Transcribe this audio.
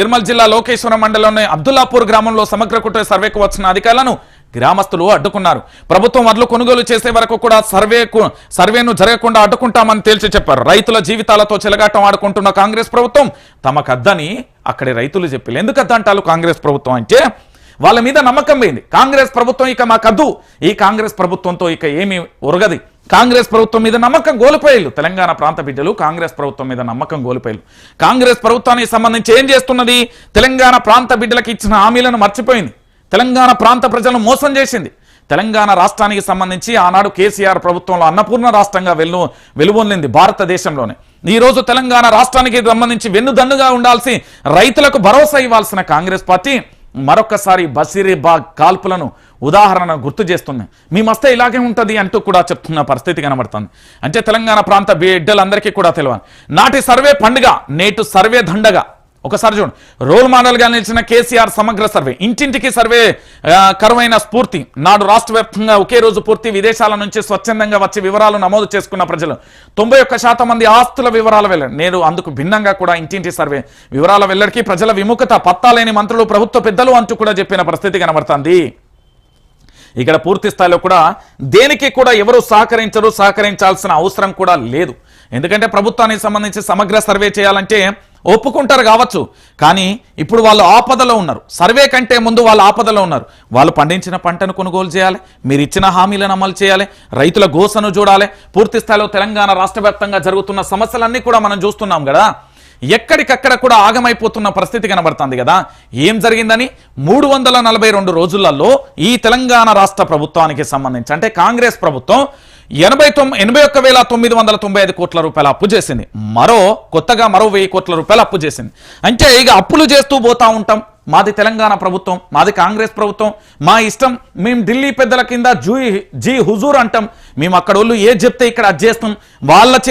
నిర్మల్ జిల్లా లోకేశ్వరం మండలంలోని అబ్దుల్లాపూర్ గ్రామంలో సమగ్ర కుట్ర సర్వేకు వచ్చిన అధికారులను గ్రామస్తులు అడ్డుకున్నారు. ప్రభుత్వం వడ్లు కొనుగోలు చేసే వరకు కూడా సర్వేకు సర్వేను జరగకుండా అడ్డుకుంటామని తేల్చి చెప్పారు. రైతుల జీవితాలతో చెలగాటం ఆడుకుంటున్న కాంగ్రెస్ ప్రభుత్వం తమకద్దని అక్కడి రైతులు చెప్పారు ఎందుకు అద్దంటారు కాంగ్రెస్ ప్రభుత్వం అంటే వాళ్ళ మీద నమ్మకం పోయింది. కాంగ్రెస్ ప్రభుత్వం ఇక మాకద్దు. ఈ కాంగ్రెస్ ప్రభుత్వంతో ఇక ఏమి ఉరగది కాంగ్రెస్ ప్రభుత్వం మీద నమ్మకం కోల్పోయారు. తెలంగాణ ప్రాంత బిడ్డలు కాంగ్రెస్ ప్రభుత్వం మీద నమ్మకం కోల్పోయారు. కాంగ్రెస్ ప్రభుత్వానికి సంబంధించి ఏం చేస్తున్నది? తెలంగాణ ప్రాంత బిడ్డలకు ఇచ్చిన హామీలను మర్చిపోయింది. తెలంగాణ ప్రాంత ప్రజలను మోసం చేసింది. తెలంగాణ రాష్ట్రానికి సంబంధించి ఆనాడు కేసీఆర్ ప్రభుత్వంలో అన్నపూర్ణ రాష్ట్రంగా వెలు వెలువొందింది భారతదేశంలోనే. ఈ రోజు తెలంగాణ రాష్ట్రానికి సంబంధించి వెన్నుదన్నుగా ఉండాల్సి రైతులకు భరోసా ఇవ్వాల్సిన కాంగ్రెస్ పార్టీ మరొకసారి బసిరీబాగ్ కాల్పులను ఉదాహరణ గుర్తు చేస్తుంది. మీ మస్తే ఇలాగే ఉంటుంది అంటూ కూడా చెప్తున్న పరిస్థితి కనబడుతుంది. అంటే తెలంగాణ ప్రాంత బిడ్డలందరికీ కూడా తెలియాలి నాటి సర్వే పండుగ నేటు సర్వే దండగా. ఒకసారి చూడండి. రోల్ మోడల్గా నిలిచిన కేసీఆర్ సమగ్ర సర్వే. ఇంటింటికి సర్వే కరువైన స్ఫూర్తి. నాడు రాష్ట్ర వ్యాప్తంగా ఒకే రోజు పూర్తి విదేశాల నుంచి స్వచ్ఛందంగా వచ్చి వివరాలు నమోదు చేసుకున్న ప్రజలు. తొంభై ఒక్క శాతం మంది ఆస్తుల వివరాల వెల్లడి నేడు అందుకు భిన్నంగా కూడా ఇంటింటి సర్వే. వివరాల వెల్లడికి ప్రజల విముఖత పత్తాలేని మంత్రులు ప్రభుత్వ పెద్దలు అంటూ కూడా చెప్పిన పరిస్థితి కనబడుతుంది. ఇక్కడ పూర్తి స్థాయిలో కూడా దేనికి కూడా ఎవరు సహకరించరు సహకరించాల్సిన అవసరం కూడా లేదు. ఎందుకంటే ప్రభుత్వానికి సంబంధించి సమగ్ర సర్వే చేయాలంటే ఒప్పుకుంటారు కావచ్చు. కానీ ఇప్పుడు వాళ్ళు ఆపదలో ఉన్నారు. సర్వే కంటే ముందు వాళ్ళు ఆపదలో ఉన్నారు. వాళ్ళు పండించిన పంటను కొనుగోలు చేయాలి. మీరు ఇచ్చిన హామీలను అమలు చేయాలి. రైతుల గోసను చూడాలి. పూర్తి స్థాయిలో తెలంగాణ రాష్ట్ర వ్యాప్తంగా జరుగుతున్న సమస్యలన్నీ కూడా మనం చూస్తున్నాం కదా. ఎక్కడికక్కడ కూడా ఆగమైపోతున్న పరిస్థితి కనబడుతుంది కదా. ఏం జరిగిందని మూడు వందల నలభై రెండు రోజులలో ఈ తెలంగాణ రాష్ట్ర ప్రభుత్వానికి సంబంధించి అంటే కాంగ్రెస్ ప్రభుత్వం ఎనభై తొమ్మిది ఎనభై ఒక్క వేల తొమ్మిది వందల తొంభై ఐదు కోట్ల రూపాయల అప్పు చేసింది. మరో కొత్తగా మరో వెయ్యి కోట్ల రూపాయలు అప్పు చేసింది. అంటే ఇక అప్పులు చేస్తూ పోతా ఉంటాం. మాది తెలంగాణ ప్రభుత్వం మాది కాంగ్రెస్ ప్రభుత్వం. మా ఇష్టం మేము ఢిల్లీ పెద్దల కింద జూ జీ హుజూర్ అంటాం. మేము అక్కడ వాళ్ళు ఏ చెప్తే ఇక్కడ అది చేస్తాం. వాళ్ళ చేత